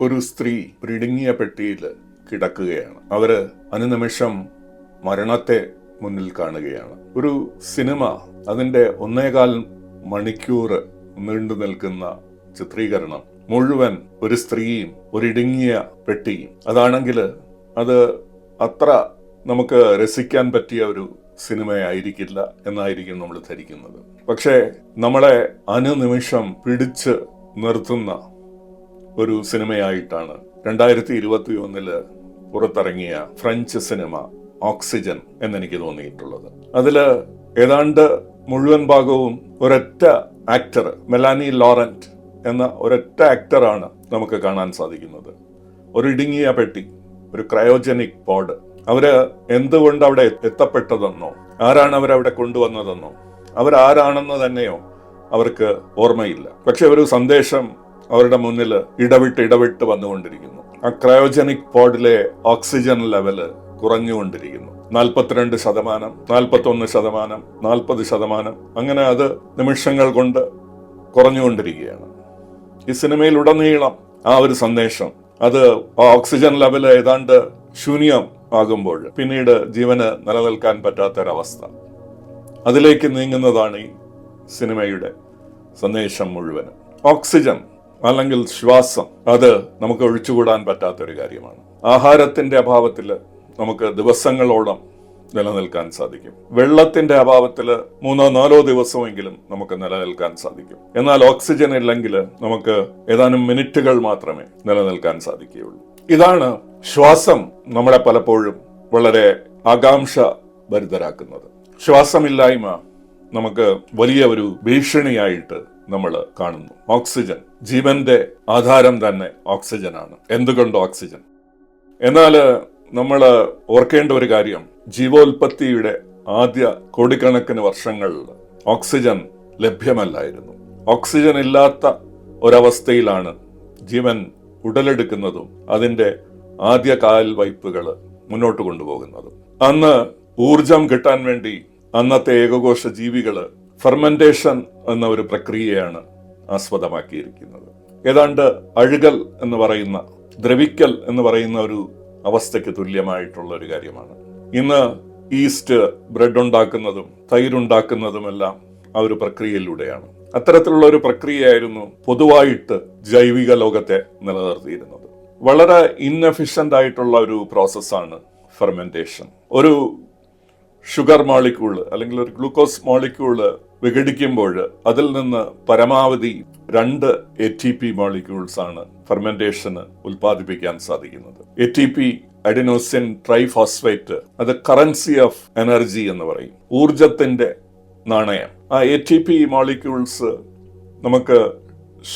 ഒരു സ്ത്രീ ഒരു ഇടുങ്ങിയ പെട്ടിയിൽ കിടക്കുകയാണ്. അവർ അനുനിമിഷം മരണത്തെ മുന്നിൽ കാണുകയാണ്. ഒരു സിനിമ അതിന്റെ ഒന്നേകാൽ മണിക്കൂർ നീണ്ടു നിൽക്കുന്ന ചിത്രീകരണം. മുഴുവൻ ഒരു സ്ത്രീയും ഒരു ഇടുങ്ങിയ പെട്ടിയും. അതാണെങ്കിൽ അത് അത്ര നമുക്ക് രസിക്കാൻ പറ്റിയ ഒരു സിനിമയായിരിക്കില്ല എന്നായിരിക്കും നമ്മൾ ധരിക്കുന്നത്. പക്ഷേ നമ്മളെ അനുനിമിഷം പിടിച്ച് നിർത്തുന്ന ഒരു സിനിമയായിട്ടാണ്. രണ്ടായിരത്തി ഇരുപത്തി ഒന്നിൽ പുറത്തിറങ്ങിയ ഫ്രഞ്ച് സിനിമ ഓക്സിജൻ എന്നെനിക്ക് തോന്നിയിട്ടുള്ളത്. അതിൽ ഏതാണ്ട് മുഴുവൻ ഭാഗവും ഒരൊറ്റ ആക്ടർ മെലാനി ലോറന്റ് എന്ന ഒരൊറ്റ ആക്ടറാണ് നമുക്ക് കാണാൻ സാധിക്കുന്നത്. ഒരു ഇടുങ്ങിയ പെട്ടി ഒരു ക്രയോജനിക് പോഡ് അവർ എന്തുകൊണ്ട് അവിടെ എത്തപ്പെട്ടതെന്നോ ആരാണ് അവരവിടെ കൊണ്ടുവന്നതെന്നോ അവരാരാണെന്ന് തന്നെയോ അവർക്ക് ഓർമ്മയില്ല. പക്ഷെ ഒരു സന്ദേശം അവരുടെ മുന്നിൽ ഇടവിട്ട് ഇടവിട്ട് വന്നുകൊണ്ടിരിക്കുന്നു. ആ ക്രയോജനിക് പോഡിലെ ഓക്സിജൻ ലെവൽ കുറഞ്ഞുകൊണ്ടിരിക്കുന്നു. നാൽപ്പത്തിരണ്ട് ശതമാനം നാൽപ്പത്തൊന്ന് ശതമാനം നാൽപ്പത് ശതമാനം അങ്ങനെ അത് നിമിഷങ്ങൾ കൊണ്ട് കുറഞ്ഞുകൊണ്ടിരിക്കുകയാണ്. ഈ സിനിമയിൽ ഉടനീളം ആ ഒരു സന്ദേശം അത് ഓക്സിജൻ ലെവൽ ഏതാണ്ട് ശൂന്യം ആകുമ്പോൾ പിന്നീട് ജീവന് നിലനിൽക്കാൻ പറ്റാത്തൊരവസ്ഥ. അതിലേക്ക് നീങ്ങുന്നതാണ് ഈ സിനിമയുടെ സന്ദേശം മുഴുവനും. ഓക്സിജൻ അല്ലെങ്കിൽ ശ്വാസം അത് നമുക്ക് ഒഴിച്ചുകൂടാൻ പറ്റാത്തൊരു കാര്യമാണ്. ആഹാരത്തിന്റെ അഭാവത്തിൽ നമുക്ക് ദിവസങ്ങളോളം നിലനിൽക്കാൻ സാധിക്കും. വെള്ളത്തിന്റെ അഭാവത്തിൽ മൂന്നോ നാലോ ദിവസമെങ്കിലും നമുക്ക് നിലനിൽക്കാൻ സാധിക്കും. എന്നാൽ ഓക്സിജൻ ഇല്ലെങ്കിൽ നമുക്ക് ഏതാനും മിനിറ്റുകൾ മാത്രമേ നിലനിൽക്കാൻ സാധിക്കുകയുള്ളൂ. ഇതാണ് ശ്വാസം നമ്മളെ പലപ്പോഴും വളരെ ആകാംക്ഷ ഭരിതരാക്കുന്നത്. ശ്വാസമില്ലായ്മ നമുക്ക് വലിയ ഒരു ഭീഷണിയായിട്ട് നമ്മൾ കാണുന്നു. ഓക്സിജൻ. ജീവന്റെ ആധാരം തന്നെ ഓക്സിജനാണ്. എന്തുകൊണ്ട് ഓക്സിജൻ? എന്നാൽ നമ്മൾ ഓർക്കേണ്ട ഒരു കാര്യം. ജീവോൽപത്തിയുടെ ആദ്യ കോടിക്കണക്കിന് വർഷങ്ങളിൽ ഓക്സിജൻ ലഭ്യമല്ലായിരുന്നു. ഓക്സിജൻ ഇല്ലാത്ത ഒരവസ്ഥയിലാണ് ജീവൻ ഉടലെടുക്കുന്നതും അതിന്റെ ആദ്യ കാൽ വയ്പ്പുകൾ മുന്നോട്ട് കൊണ്ടുപോകുന്നതും. അന്ന് ഊർജം കിട്ടാൻ വേണ്ടി അന്നത്തെ ഏകകോശ ജീവികൾ ഫെർമെന്റേഷൻ എന്ന ഒരു പ്രക്രിയയാണ് ആസ്പദമാക്കിയിരിക്കുന്നത്. ഏതാണ്ട് അഴുകൽ എന്ന് പറയുന്ന ദ്രവിക്കൽ എന്ന് പറയുന്ന ഒരു അവസ്ഥയ്ക്ക് തുല്യമായിട്ടുള്ള ഒരു കാര്യമാണ്. ഇന്ന് ഈസ്റ്റ് ബ്രെഡ് ഉണ്ടാക്കുന്നതും തൈരുണ്ടാക്കുന്നതുമെല്ലാം ആ ഒരു പ്രക്രിയയിലൂടെയാണ്. അത്തരത്തിലുള്ള ഒരു പ്രക്രിയയായിരുന്നു പൊതുവായിട്ട് ജൈവിക ലോകത്തെ നിലനിർത്തിയിരുന്നത്. വളരെ ഇൻഎഫിഷ്യന്റ് ആയിട്ടുള്ള ഒരു പ്രോസസ്സാണ് ഫെർമെന്റേഷൻ ഒരു ഷുഗർ മോളിക്യൂൾ അല്ലെങ്കിൽ ഒരു ഗ്ലൂക്കോസ് മോളിക്യൂൾ വിഘടിക്കുമ്പോൾ അതിൽ നിന്ന് പരമാവധി രണ്ട് എ ടി പി മോളിക്യൂൾസ് ആണ് ഫെർമെന്റേഷന് ഉൽപ്പാദിപ്പിക്കാൻ സാധിക്കുന്നത്. A T P adenosine triphosphate അത് കറൻസി ഓഫ് എനർജി എന്ന് പറയും. ഊർജത്തിന്റെ നാണയം. ആ എ ടി പി മോളിക്യൂൾസ് നമുക്ക്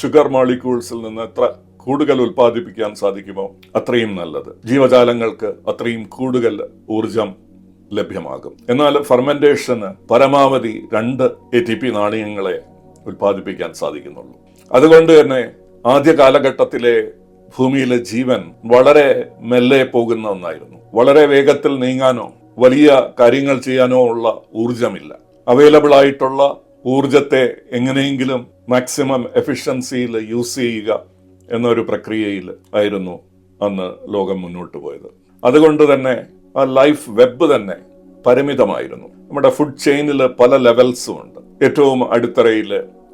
ഷുഗർ മോളിക്യൂൾസിൽ നിന്ന് എത്ര കൂടുതൽ ഉൽപ്പാദിപ്പിക്കാൻ സാധിക്കുമോ അത്രയും നല്ലത്. ജീവജാലങ്ങൾക്ക് അത്രയും കൂടുതൽ ഊർജം ലഭ്യമാകും. എന്നാൽ ഫെർമെന്റേഷന് പരമാവധി രണ്ട് എ ടി പി നാണയങ്ങളെ ഉൽപ്പാദിപ്പിക്കാൻ സാധിക്കുന്നുള്ളൂ. അതുകൊണ്ട് തന്നെ ആദ്യ കാലഘട്ടത്തിലെ ഭൂമിയിലെ ജീവൻ വളരെ മെല്ലെ പോകുന്ന ഒന്നായിരുന്നു. വളരെ വേഗത്തിൽ നീങ്ങാനോ വലിയ കാര്യങ്ങൾ ചെയ്യാനോ ഉള്ള ഊർജമില്ല അവൈലബിൾ ആയിട്ടുള്ള ഊർജത്തെ എങ്ങനെയെങ്കിലും മാക്സിമം എഫിഷ്യൻസിയിൽ യൂസ് ചെയ്യുക എന്നൊരു പ്രക്രിയയിൽ ആയിരുന്നു അന്ന് ലോകം മുന്നോട്ട് പോയത്. അതുകൊണ്ട് തന്നെ ലൈഫ് വെബ് തന്നെ പരിമിതമായിരുന്നു. നമ്മുടെ ഫുഡ് ചെയിനിൽ പല ലെവൽസും ഉണ്ട്. ഏറ്റവും അടിത്തറയിൽ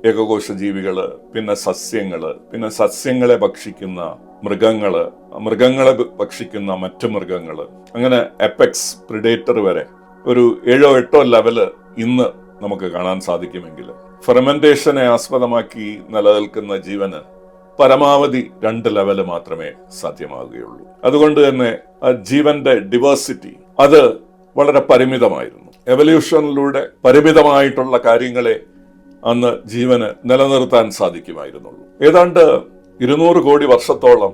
ഏകകോശ ജീവികൾ പിന്നെ സസ്യങ്ങൾ പിന്നെ സസ്യങ്ങളെ ഭക്ഷിക്കുന്ന മൃഗങ്ങൾ മൃഗങ്ങളെ ഭക്ഷിക്കുന്ന മറ്റു മൃഗങ്ങൾ. അങ്ങനെ എപ്പെക്സ് പ്രിഡേറ്റർ വരെ ഒരു ഏഴോ എട്ടോ ലെവൽ ഇന്ന് നമുക്ക് കാണാൻ സാധിക്കുമെങ്കിൽ ഫെർമെന്റേഷനെ ആസ്പദമാക്കി നിലനിൽക്കുന്ന ജീവന് പരമാവധി രണ്ട് ലെവൽ മാത്രമേ സാധ്യമാകുകയുള്ളൂ. അതുകൊണ്ട് തന്നെ ജീവന്റെ ഡിവേഴ്സിറ്റി അത് വളരെ പരിമിതമായിരുന്നു. എവല്യൂഷനിലൂടെ പരിമിതമായിട്ടുള്ള കാര്യങ്ങളെ അന്ന് ജീവന് നിലനിർത്താൻ സാധിക്കുമായിരുന്നുള്ളൂ. ഏതാണ്ട് ഇരുന്നൂറ് കോടി വർഷത്തോളം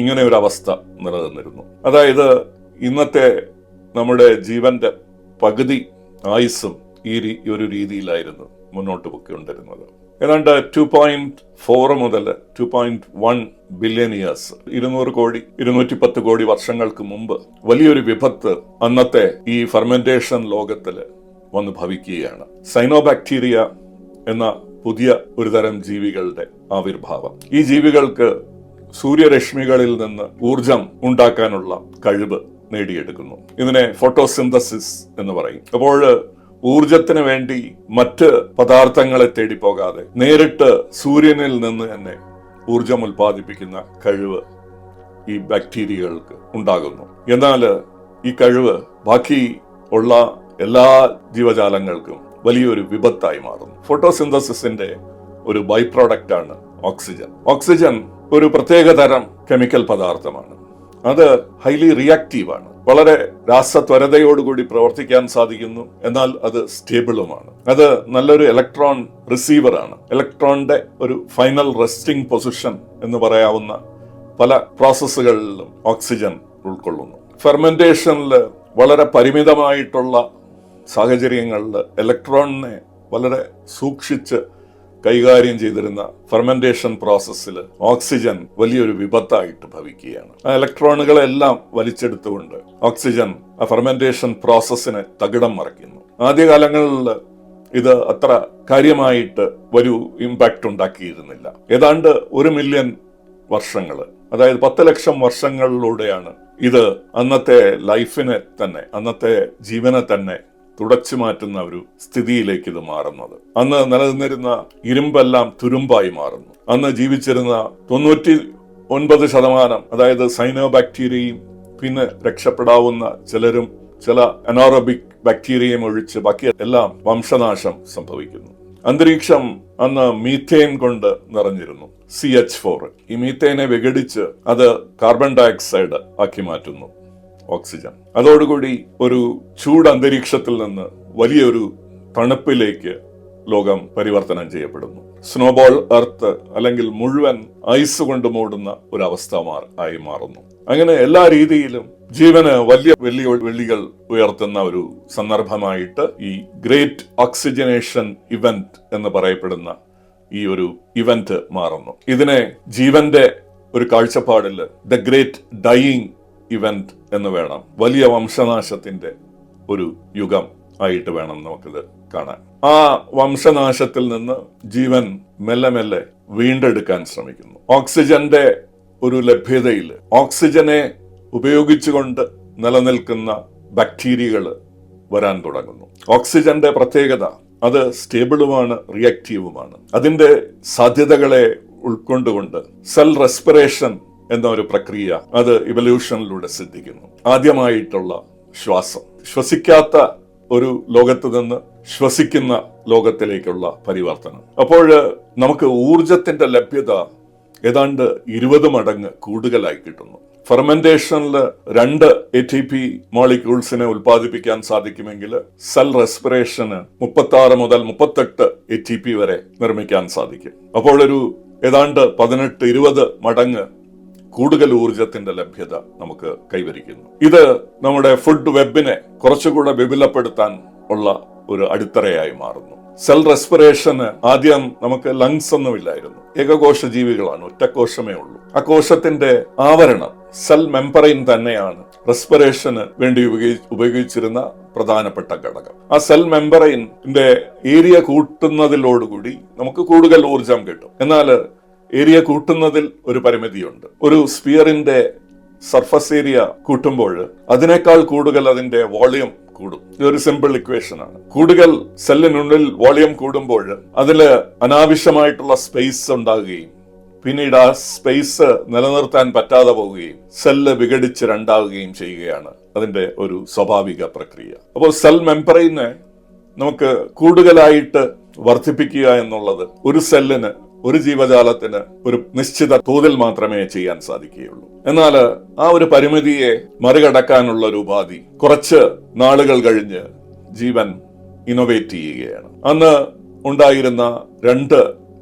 ഇങ്ങനെ ഒരു അവസ്ഥ നിലനിന്നിരുന്നു. അതായത് ഇന്നത്തെ നമ്മുടെ ജീവന്റെ പകുതി ആയുസ്സും ഈ ഒരു രീതിയിലായിരുന്നു മുന്നോട്ട് പൊക്കിക്കൊണ്ടിരുന്നത് ഏതാണ്ട് ടു പോയിന്റ് ഫോർ മുതൽ two point one billion years ഇരുന്നൂറ് കോടി ഇരുന്നൂറ്റി പത്ത് കോടി വർഷങ്ങൾക്ക് മുമ്പ് വലിയൊരു വിപത്ത് അന്നത്തെ ഈ ഫെർമെന്റേഷൻ ലോകത്തിൽ വന്ന് ഭവിക്കുകയാണ്. സൈനോബാക്ടീരിയ എന്ന പുതിയ ഒരു തരം ജീവികളുടെ ആവിർഭാവം. ഈ ജീവികൾക്ക് സൂര്യരശ്മികളിൽ നിന്ന് ഊർജം ഉണ്ടാക്കാനുള്ള കഴിവ് നേടിയെടുക്കുന്നു. ഇതിനെ ഫോട്ടോസിന്തസിസ് എന്ന് പറയും. അപ്പോൾ ഊർജത്തിന് വേണ്ടി മറ്റ് പദാർത്ഥങ്ങളെ തേടി പോകാതെ നേരിട്ട് സൂര്യനിൽ നിന്ന് തന്നെ ഊർജം ഉൽപ്പാദിപ്പിക്കുന്ന കഴിവ് ഈ ബാക്ടീരിയകൾക്ക് ഉണ്ടാകുന്നു. എന്നാൽ ഈ കഴിവ് ബാക്കി ഉള്ള എല്ലാ ജീവജാലങ്ങൾക്കും വലിയൊരു വിപത്തായി മാറുന്നു. ഫോട്ടോസിന്തസിന്റെ ഒരു ബൈ പ്രോഡക്റ്റ് ആണ് ഓക്സിജൻ. ഓക്സിജൻ ഒരു പ്രത്യേക തരം കെമിക്കൽ പദാർത്ഥമാണ്. അത് ഹൈലി റിയാക്റ്റീവ് ആണ്. വളരെ രാസത്വരതയോടുകൂടി പ്രവർത്തിക്കാൻ സാധിക്കുന്നു. എന്നാൽ അത് സ്റ്റേബിളുമാണ് അത് നല്ലൊരു ഇലക്ട്രോൺ റിസീവർ ആണ്. ഇലക്ട്രോണിന്റെ ഒരു ഫൈനൽ റെസ്റ്റിംഗ് പൊസിഷൻ എന്ന് പറയാവുന്ന പല പ്രോസസ്സുകളിലും ഓക്സിജൻ ഉൾക്കൊള്ളുന്നു. ഫെർമെന്റേഷനിൽ വളരെ പരിമിതമായിട്ടുള്ള സാഹചര്യങ്ങളിൽ ഇലക്ട്രോണിനെ വളരെ സൂക്ഷിച്ച് കൈകാര്യം ചെയ്തിരുന്ന ഫെർമെന്റേഷൻ പ്രോസസ്സിൽ ഓക്സിജൻ വലിയൊരു വിപത്തായിട്ട് ഭവിക്കുകയാണ്. ആ ഇലക്ട്രോണുകളെല്ലാം വലിച്ചെടുത്തുകൊണ്ട് ഓക്സിജൻ ആ ഫെർമെന്റേഷൻ പ്രോസസ്സിനെ തകിടം മറിക്കുന്നു. ആദ്യകാലങ്ങളിൽ ഇത് അത്ര കാര്യമായിട്ട് ഒരു ഇമ്പാക്ട് ഉണ്ടാക്കിയിരുന്നില്ല. ഏതാണ്ട് ഒരു മില്യൺ വർഷങ്ങൾ അതായത് പത്ത് ലക്ഷം വർഷങ്ങളിലൂടെയാണ് ഇത് അന്നത്തെ ലൈഫിനെ തന്നെ അന്നത്തെ ജീവനെ തന്നെ തുടച്ചു മാറ്റുന്ന ഒരു സ്ഥിതിയിലേക്ക് ഇത് മാറുന്നത്. അന്ന് നിലനിന്നിരുന്ന ഇരുമ്പെല്ലാം തുരുമ്പായി മാറുന്നു. അന്ന് ജീവിച്ചിരുന്ന തൊണ്ണൂറ്റി ഒൻപത് ശതമാനം അതായത് സൈനോ ബാക്ടീരിയയും പിന്നെ രക്ഷപ്പെടാവുന്ന ചിലരും ചില അനോറബിക് ബാക്ടീരിയയും ഒഴിച്ച് ബാക്കി എല്ലാം വംശനാശം സംഭവിക്കുന്നു. അന്തരീക്ഷം അന്ന് മീഥേൻ കൊണ്ട് നിറഞ്ഞിരുന്നു സി എച്ച് ഫോർ. ഈ മീഥേനെ വിഘടിച്ച് അത് കാർബൺ ഡയോക്സൈഡ് ആക്കി മാറ്റുന്നു. ഓക്സിജൻ. അതോടുകൂടി ഒരു ചൂട് അന്തരീക്ഷത്തിൽ നിന്ന് വലിയൊരു തണുപ്പിലേക്ക് ലോകം പരിവർത്തനം ചെയ്യപ്പെടുന്നു. സ്നോബോൾ എർത്ത് അല്ലെങ്കിൽ മുഴുവൻ ഐസ് കൊണ്ട് മൂടുന്ന ഒരു അവസ്ഥ ആയി മാറുന്നു. അങ്ങനെ എല്ലാ രീതിയിലും ജീവന് വലിയ വെള്ളി വെള്ളികൾ ഉയർത്തുന്ന ഒരു സന്ദർഭമായിട്ട് ഈ ഗ്രേറ്റ് ഓക്സിജനേഷൻ ഇവന്റ് എന്ന് പറയപ്പെടുന്ന ഈ ഒരു ഇവന്റ് മാറുന്നു. ഇതിനെ ജീവന്റെ ഒരു കാഴ്ചപ്പാടിൽ ദ ഗ്രേറ്റ് ഡൈയിങ് ഇവന്റ് എന്ന് വേണം. വലിയ വംശനാശത്തിന്റെ ഒരു യുഗം ആയിട്ട് വേണം നമുക്കിത് കാണാൻ. ആ വംശനാശത്തിൽ നിന്ന് ജീവൻ മെല്ലെ മെല്ലെ വീണ്ടെടുക്കാൻ ശ്രമിക്കുന്നു. ഓക്സിജന്റെ ഒരു ലഭ്യതയിൽ ഓക്സിജനെ ഉപയോഗിച്ചുകൊണ്ട് നിലനിൽക്കുന്ന ബാക്ടീരിയകൾ വരാൻ തുടങ്ങുന്നു. ഓക്സിജന്റെ പ്രത്യേകത അത് സ്റ്റേബിളുമാണ് റിയാക്റ്റീവുമാണ്. അതിന്റെ സാധ്യതകളെ ഉൾക്കൊണ്ടുകൊണ്ട് സെൽ റെസ്പിറേഷൻ എന്ന ഒരു പ്രക്രിയ അത് ഇവല്യൂഷനിലൂടെ സിദ്ധിക്കുന്നു. ആദ്യമായിട്ടുള്ള ശ്വാസം. ശ്വസിക്കാത്ത ഒരു ലോകത്ത് നിന്ന് ശ്വസിക്കുന്ന ലോകത്തിലേക്കുള്ള പരിവർത്തനം. അപ്പോൾ നമുക്ക് ഊർജത്തിന്റെ ലഭ്യത ഏതാണ്ട് ഇരുപത് മടങ്ങ് കൂടുതലായി കിട്ടുന്നു. ഫെർമെന്റേഷനിൽ രണ്ട് എ ടി പി മോളിക്യൂൾസിനെ ഉൽപ്പാദിപ്പിക്കാൻ സാധിക്കുമെങ്കിൽ സെൽ റെസ്പിറേഷന് മുപ്പത്തി മുതൽ മുപ്പത്തെട്ട് എ ടി പി വരെ നിർമ്മിക്കാൻ സാധിക്കും. അപ്പോൾ ഒരു ഏതാണ്ട് പതിനെട്ട് ഇരുപത് മടങ്ങ് കൂടുതൽ ഊർജത്തിന്റെ ലഭ്യത നമുക്ക് കൈവരിക്കുന്നു. ഇത് നമ്മുടെ ഫുഡ് വെബിനെ കുറച്ചുകൂടെ വിപുലപ്പെടുത്താൻ ഉള്ള ഒരു അടിത്തറയായി മാറുന്നു. സെൽ റെസ്പിറേഷന് ആദ്യം നമുക്ക് ലങ്സ് ഒന്നും ഇല്ലായിരുന്നു ഏകകോശ ജീവികളാണ് ഒറ്റക്കോശമേ ഉള്ളൂ. ആ കോശത്തിന്റെ ആവരണം സെൽ മെമ്പറൈൻ തന്നെയാണ്. റെസ്പിറേഷന് വേണ്ടി ഉപയോഗിച്ചിരുന്ന പ്രധാനപ്പെട്ട ഘടകം. ആ സെൽ മെമ്പറൈന്റെ ഏരിയ കൂട്ടുന്നതിലോടുകൂടി നമുക്ക് കൂടുതൽ ഊർജം കിട്ടും. എന്നാൽ ഏരിയ കൂട്ടുന്നതിൽ ഒരു പരിമിതിയുണ്ട്. ഒരു സ്പിയറിന്റെ സർഫസ് ഏരിയ കൂട്ടുമ്പോൾ അതിനേക്കാൾ കൂടുതൽ അതിന്റെ വോളിയം കൂടും. ഇതൊരു സിമ്പിൾ ഇക്വേഷൻ ആണ്. കൂടുതൽ സെല്ലിനുള്ളിൽ വോളിയം കൂടുമ്പോൾ അതിൽ അനാവശ്യമായിട്ടുള്ള സ്പേസ് ഉണ്ടാകുകയും പിന്നീട് ആ സ്പേസ് നിലനിർത്താൻ പറ്റാതെ പോവുകയും സെല്ല് വിഘടിച്ച് രണ്ടാവുകയും ചെയ്യുകയാണ് അതിന്റെ ഒരു സ്വാഭാവിക പ്രക്രിയ. അപ്പോൾ സെൽ മെമ്പറൈനെ നമുക്ക് കൂടുതലായിട്ട് വർദ്ധിപ്പിക്കുക എന്നുള്ളത് ഒരു സെല്ലിന് ഒരു ജീവജാലത്തിന് ഒരു നിശ്ചിത തോതിൽ മാത്രമേ ചെയ്യാൻ സാധിക്കുകയുള്ളൂ. എന്നാൽ ആ ഒരു പരിമിതിയെ മറികടക്കാനുള്ള ഒരു ഉപാധി കുറച്ച് നാളുകൾ കഴിഞ്ഞ് ജീവൻ ഇന്നോവേറ്റ് ചെയ്യുകയാണ്. അന്ന് ഉണ്ടായിരുന്ന രണ്ട്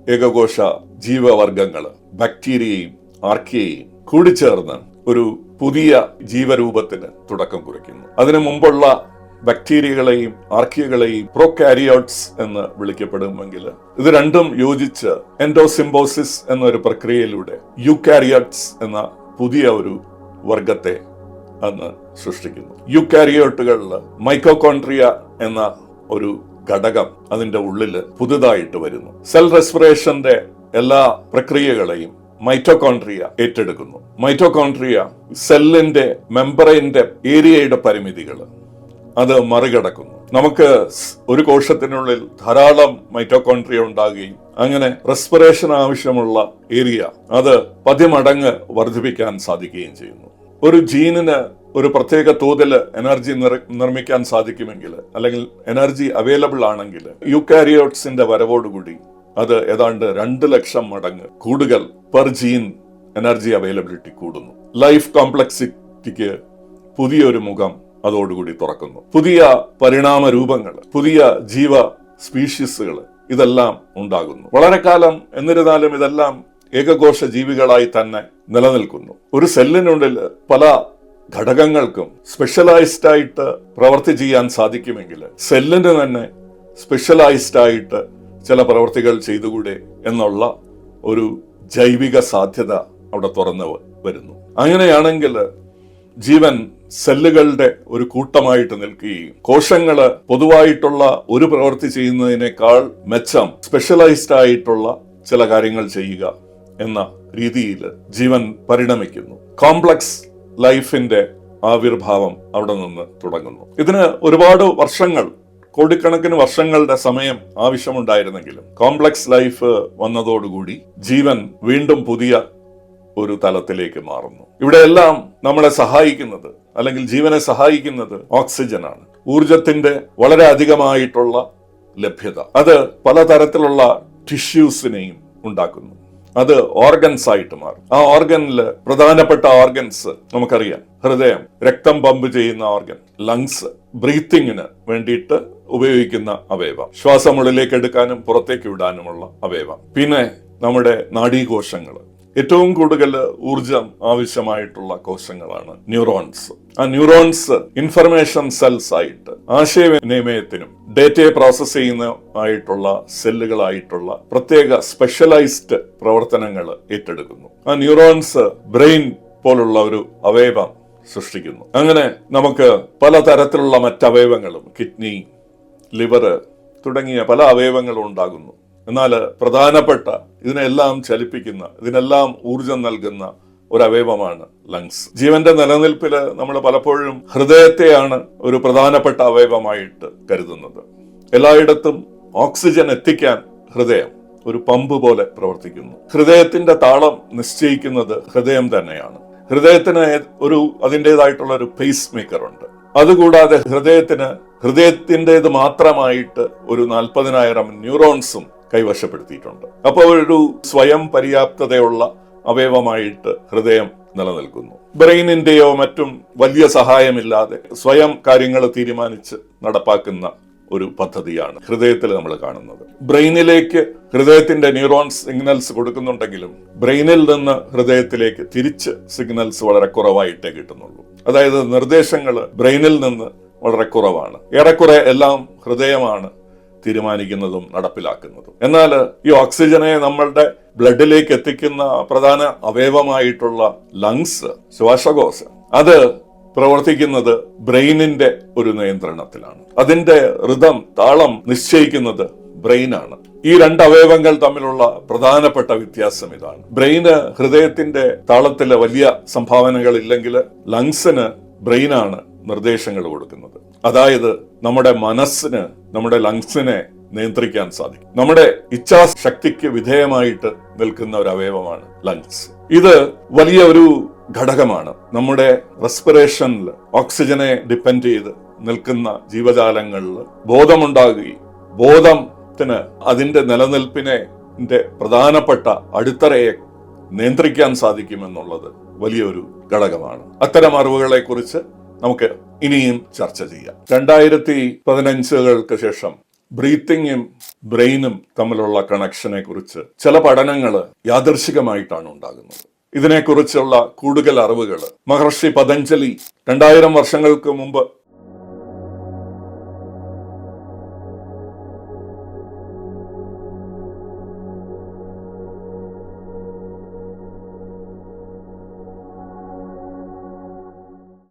ഏകകോശ ജീവവർഗങ്ങൾ ബാക്ടീരിയയും ആർക്കിയയും കൂടിച്ചേർന്ന് ഒരു പുതിയ ജീവരൂപത്തിന് തുടക്കം കുറിക്കുന്നു. അതിനു മുമ്പുള്ള ബാക്ടീരിയകളെയും ആർക്കിയകളെയും പ്രോകാരിയോട്സ് എന്ന് വിളിക്കപ്പെടുമെങ്കിൽ ഇത് രണ്ടും യോജിച്ച് എൻഡോസിംബോസിസ് എന്നൊരു പ്രക്രിയയിലൂടെ യുക്കാരിയോട്സ് എന്ന പുതിയ ഒരു വർഗത്തെ അന്ന് സൃഷ്ടിക്കുന്നു. യുക്കാരിയോട്ടുകളിൽ മൈക്കോകോൺട്രിയ എന്ന ഒരു ഘടകം അതിന്റെ ഉള്ളിൽ പുതുതായിട്ട് വരുന്നു. സെൽ റെസ്പിറേഷന്റെ എല്ലാ പ്രക്രിയകളെയും മൈറ്റോകോൺട്രിയ ഏറ്റെടുക്കുന്നു. മൈറ്റോകോൺട്രിയ സെല്ലിന്റെ മെമ്പറൈന്റെ ഏരിയയുടെ പരിമിതികൾ അത് മറികടക്കുന്നു. നമുക്ക് ഒരു കോശത്തിനുള്ളിൽ ധാരാളം മൈറ്റോകോൺട്രിയ ഉണ്ടാകുകയും അങ്ങനെ റെസ്പിറേഷൻ ആവശ്യമുള്ള ഏരിയ അത് പതിമടങ്ങ് വർദ്ധിപ്പിക്കാൻ സാധിക്കുകയും ചെയ്യുന്നു. ഒരു ജീനിന് ഒരു പ്രത്യേക തോതിൽ എനർജി നിർമ്മിക്കാൻ സാധിക്കുമെങ്കിൽ അല്ലെങ്കിൽ എനർജി അവൈലബിൾ ആണെങ്കിൽ യുക്കാരിയോട്സിന്റെ വരവോടുകൂടി അത് ഏതാണ്ട് രണ്ട് ലക്ഷം മടങ്ങ് കൂടുതൽ പെർ ജീൻ എനർജി അവൈലബിലിറ്റി കൂടുന്നു. ലൈഫ് കോംപ്ലക്സിറ്റിക്ക് പുതിയൊരു മുഖം അതോടുകൂടി തുറക്കുന്നു. പുതിയ പരിണാമ രൂപങ്ങൾ പുതിയ ജീവ സ്പീഷീസുകൾ ഇതെല്ലാം ഉണ്ടാകുന്നു. വളരെ കാലം എന്നിരുന്നാലും ഇതെല്ലാം ഏകകോശ ജീവികളായി തന്നെ നിലനിൽക്കുന്നു. ഒരു സെല്ലിനുള്ളിൽ പല ഘടകങ്ങൾക്കും സ്പെഷ്യലൈസ്ഡ് ആയിട്ട് പ്രവർത്തി ചെയ്യാൻ സാധിക്കുമെങ്കിൽ സെല്ലിന് തന്നെ സ്പെഷ്യലൈസ്ഡ് ആയിട്ട് ചില പ്രവർത്തികൾ ചെയ്തുകൂടെ എന്നുള്ള ഒരു ജൈവിക സാധ്യത അവിടെ തുറന്ന് വരുന്നു. അങ്ങനെയാണെങ്കിൽ ജീവൻ സെല്ലുകളുടെ ഒരു കൂട്ടമായിട്ട് നിൽക്കുകയും കോശങ്ങൾ പൊതുവായിട്ടുള്ള ഒരു പ്രവൃത്തി ചെയ്യുന്നതിനേക്കാൾ മെച്ചം സ്പെഷ്യലൈസ്ഡ് ആയിട്ടുള്ള ചില കാര്യങ്ങൾ ചെയ്യുക എന്ന രീതിയിൽ ജീവൻ പരിണമിക്കുന്നു. കോംപ്ലക്സ് ലൈഫിന്റെ ആവിർഭാവം അവിടെ നിന്ന് തുടങ്ങുന്നു. ഇതിന് ഒരുപാട് വർഷങ്ങൾ കോടിക്കണക്കിന് വർഷങ്ങളുടെ സമയം ആവശ്യമുണ്ടായിരുന്നെങ്കിലും കോംപ്ലക്സ് ലൈഫ് വന്നതോടുകൂടി ജീവൻ വീണ്ടും പുതിയ ഒരു തലത്തിലേക്ക് മാറുന്നു. ഇവിടെയെല്ലാം നമ്മളെ സഹായിക്കുന്നത് അല്ലെങ്കിൽ ജീവനെ സഹായിക്കുന്നത് ഓക്സിജനാണ്. ഊർജത്തിന്റെ വളരെ അധികമായിട്ടുള്ള ലഭ്യത. അത് പലതരത്തിലുള്ള ടിഷ്യൂസിനെയും ഉണ്ടാക്കുന്നു. അത് ഓർഗൻസ് ആയിട്ട് മാറും. ആ ഓർഗനിൽ പ്രധാനപ്പെട്ട ഓർഗൻസ് നമുക്കറിയാം. ഹൃദയം രക്തം പമ്പ് ചെയ്യുന്ന ഓർഗൻ ലങ്സ് ബ്രീത്തിങ്ങിന് വേണ്ടിയിട്ട് ഉപയോഗിക്കുന്ന അവയവം. ശ്വാസം ഉള്ളിലേക്ക് എടുക്കാനും പുറത്തേക്ക് വിടാനുമുള്ള അവയവം. പിന്നെ നമ്മുടെ നാഡീകോശങ്ങൾ ഏറ്റവും കൂടുതൽ ഊർജം ആവശ്യമായിട്ടുള്ള കോശങ്ങളാണ് ന്യൂറോൺസ്. ആ ന്യൂറോൺസ് ഇൻഫർമേഷൻ സെൽസ് ആയിട്ട് ആശയവിനിമയത്തിനും ഡേറ്റയെ പ്രോസസ് ചെയ്യുന്ന ആയിട്ടുള്ള സെല്ലുകളായിട്ടുള്ള പ്രത്യേക സ്പെഷ്യലൈസ്ഡ് പ്രവർത്തനങ്ങൾ ഏറ്റെടുക്കുന്നു. ആ ന്യൂറോൺസ് ബ്രെയിൻ പോലുള്ള ഒരു അവയവം സൃഷ്ടിക്കുന്നു. അങ്ങനെ നമുക്ക് പലതരത്തിലുള്ള മറ്റവയവങ്ങളും കിഡ്നി ലിവർ തുടങ്ങിയ പല അവയവങ്ങളും ഉണ്ടാകുന്നു. എന്നാൽ പ്രധാനപ്പെട്ട ഇതിനെല്ലാം ചലിപ്പിക്കുന്ന ഇതിനെല്ലാം ഊർജം നൽകുന്ന ഒരു അവയവമാണ് ലങ്സ്. ജീവന്റെ നിലനിൽപ്പിൽ നമ്മൾ പലപ്പോഴും ഹൃദയത്തെയാണ് ഒരു പ്രധാനപ്പെട്ട അവയവമായിട്ട് കരുതുന്നത്. എല്ലായിടത്തും ഓക്സിജൻ എത്തിക്കാൻ ഹൃദയം ഒരു പമ്പ് പോലെ പ്രവർത്തിക്കുന്നു. ഹൃദയത്തിന്റെ താളം നിശ്ചയിക്കുന്നത് ഹൃദയം തന്നെയാണ്. ഹൃദയത്തിന് ഒരു അതിന്റെതായിട്ടുള്ള ഒരു പേസ് മേക്കർ ഉണ്ട്. അതുകൂടാതെ ഹൃദയത്തിന് ഹൃദയത്തിന്റെത് മാത്രമായിട്ട് ഒരു നാൽപ്പതിനായിരം ന്യൂറോൺസും കൈവശപ്പെടുത്തിയിട്ടുണ്ട്. അപ്പോൾ ഒരു സ്വയം പര്യാപ്തതയുള്ള അവയവമായിട്ട് ഹൃദയം നിലനിൽക്കുന്നു. ബ്രെയിനിന്റെയോ മറ്റും വലിയ സഹായമില്ലാതെ സ്വയം കാര്യങ്ങൾ തീരുമാനിച്ച് നടപ്പാക്കുന്ന ഒരു പദ്ധതിയാണ് ഹൃദയത്തിൽ നമ്മൾ കാണുന്നത്. ബ്രെയിനിലേക്ക് ഹൃദയത്തിന്റെ ന്യൂറോൺ സിഗ്നൽസ് കൊടുക്കുന്നുണ്ടെങ്കിലും ബ്രെയിനിൽ നിന്ന് ഹൃദയത്തിലേക്ക് തിരിച്ച് സിഗ്നൽസ് വളരെ കുറവായിട്ടേ കിട്ടുന്നുള്ളൂ. അതായത് നിർദ്ദേശങ്ങൾ ബ്രെയിനിൽ നിന്ന് വളരെ കുറവാണ്. ഏറെക്കുറെ എല്ലാം ഹൃദയമാണ് തീരുമാനിക്കുന്നതും നടപ്പിലാക്കുന്നതും. എന്നാൽ ഈ ഓക്സിജനെ നമ്മളുടെ ബ്ലഡിലേക്ക് എത്തിക്കുന്ന പ്രധാന അവയവമായിട്ടുള്ള ലങ്സ് ശ്വാസകോശം അത് പ്രവർത്തിക്കുന്നത് ബ്രെയിനിന്റെ ഒരു നിയന്ത്രണത്തിലാണ്. അതിന്റെ ഋതം താളം നിശ്ചയിക്കുന്നത് ബ്രെയിനാണ്. ഈ രണ്ട് അവയവങ്ങൾ തമ്മിലുള്ള പ്രധാനപ്പെട്ട വ്യത്യാസം ഇതാണ്. ബ്രെയിന് ഹൃദയത്തിന്റെ താളത്തിൽ വലിയ സംഭാവനകൾ ഇല്ലെങ്കിൽ ലങ്സിന് ബ്രെയിനാണ് നിർദ്ദേശങ്ങൾ കൊടുക്കുന്നത്. അതായത് നമ്മുടെ മനസ്സിന് നമ്മുടെ ലങ്സിനെ നിയന്ത്രിക്കാൻ സാധിക്കും. നമ്മുടെ ഇച്ഛാശക്തിക്ക് വിധേയമായിട്ട് നിൽക്കുന്ന ഒരു അവയവമാണ് ലങ്സ്. ഇത് വലിയ ഒരു ഘടകമാണ്. നമ്മുടെ റെസ്പിറേഷനിൽ ഓക്സിജനെ ഡിപ്പെൻഡ് ചെയ്ത് നിൽക്കുന്ന ജീവജാലങ്ങളിൽ ബോധമുണ്ടാകുകയും ബോധത്തിന് അതിന്റെ നിലനിൽപ്പിനെ പ്രധാനപ്പെട്ട അടിത്തറയെ നിയന്ത്രിക്കാൻ സാധിക്കുമെന്നുള്ളത് വലിയൊരു ഘടകമാണ്. അത്തരം അറിവുകളെ കുറിച്ച് നമുക്ക് ഇനിയും ചർച്ച ചെയ്യാം. രണ്ടായിരത്തി പതിനഞ്ചുകൾക്ക് ശേഷം ബ്രീത്തിങ്ങും ബ്രെയിനും തമ്മിലുള്ള കണക്ഷനെ കുറിച്ച് ചില പഠനങ്ങൾ യാദർശികമായിട്ടാണ് ഉണ്ടാകുന്നത്. ഇതിനെക്കുറിച്ചുള്ള കൂടുതൽ അറിവുകൾ മഹർഷി പതഞ്ജലി രണ്ടായിരം വർഷങ്ങൾക്ക് മുമ്പ്